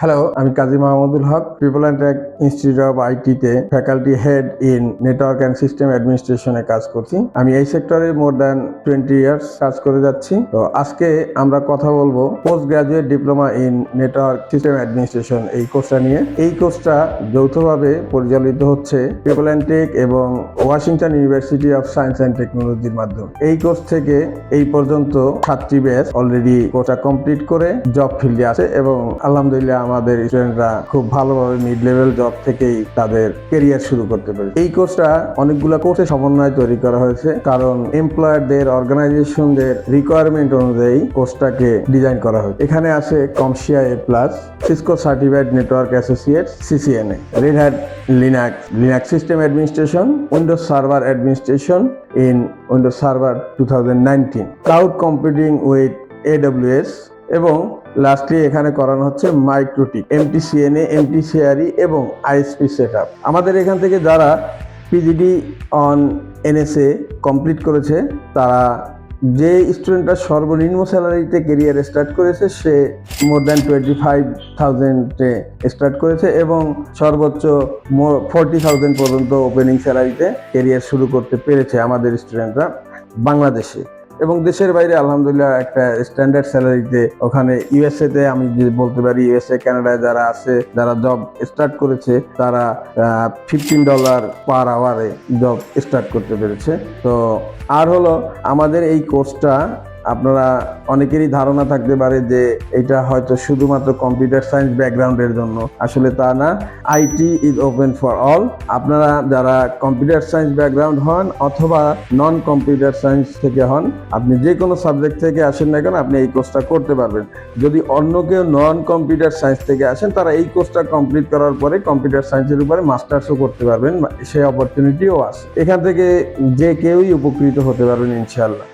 Hello আমি Kazi Mahmudul Haque people and tech institute of আইটিতে faculty head in network and system অ্যাডমিনিস্ট্রেশনে কাজ করছি। আমি এই সেক্টরে মোর দ্যান টোয়েন্টি ইয়ার্স কাজ করে যাচ্ছি। তো আজকে আমরা কথা বলব post graduate diploma in network system administration এই কোর্সটা নিয়ে। এই কোর্সটা যৌথভাবে পরিচালিত হচ্ছে পিপল অ্যান্ড টেক এবং Washington university of science and টেকনোলজির মাধ্যমে। এই কোর্স থেকে এই পর্যন্ত সাতটি ব্যাচ অলরেডি কোর্সটা কমপ্লিট করে জব ফিল্ডে আছে এবং আলহামদুলিল্লাহ আমাদের স্টুডেন্টরা খুব ভালোভাবে মিড লেভেল জব থেকেই তাদের কেরিয়ার শুরু করতে পারে এই কোর্সটা অনেকগুলো কোর্সের সমন্বয় তৈরি করা হয়েছে, কারণ এমপ্লয়ারদের অর্গানাইজেশনদের রিকোয়ারমেন্ট অনুযায়ী কোর্সটাকে ডিজাইন করা হয়েছে। এখানে আছে CompTIA A plus Cisco certified network associate CCNA Red Hat Linux Linux system administration Windows server administration in Windows server two thousand nineteen cloud computing with AWS এবং লাস্টলি এখানে করানো হচ্ছে মাইক্রোটিক এমটিসিএনএ এমটিসিআরই এবং আইএসপি সেট আমাদের এখান থেকে যারা PGD on NSA complete করেছে, তারা যে স্টুডেন্টরা সর্বনিম্ন স্যালারিতে কেরিয়ার স্টার্ট করেছে, সে মোর দ্যান টোয়েন্টি ফাইভ থাউজেন্ডে স্টার্ট করেছে এবং সর্বোচ্চ ফোরটি থাউজেন্ড পর্যন্ত ওপেনিং স্যালারিতে কেরিয়ার শুরু করতে পেরেছে আমাদের স্টুডেন্টরা বাংলাদেশে। এবং দেশের বাইরে, আলহামদুলিল্লাহ, একটা স্ট্যান্ডার্ড স্যালারিতে ওখানে ইউএসএ তে আমি বলতে পারি ইউএসএ কানাডায় যারা আছে, যারা জব স্টার্ট করেছে, তারা ফিফটিন ডলার পার আওয়ারে জব স্টার্ট করতে পেরেছে। তো আর হলো, আমাদের এই কোর্সটা আপনারা অনেকেরই ধারণা থাকতে পারে যে এটা হয়তো শুধুমাত্র কম্পিউটার সায়েন্স ব্যাকগ্রাউন্ডের জন্য। আসলে তা না। IT is open for all. আপনারা যারা কম্পিউটার সায়েন্স ব্যাকগ্রাউন্ড হন অথবা নন কম্পিউটার সায়েন্স থেকে হন, আপনি যে কোনো সাবজেক্ট থেকে আসেন না কেন, আপনি এই কোর্সটা করতে পারবেন। যদি অন্য কেউ নন কম্পিউটার সায়েন্স থেকে আসেন, তারা এই কোর্সটা কমপ্লিট করার পরে কম্পিউটার সায়েন্সের উপরে মাস্টার্সও করতে পারবেন সেই অপরচুনিটিও আছে। এখান থেকে যে কেউই উপকৃত হতে পারবেন ইনশাল্লাহ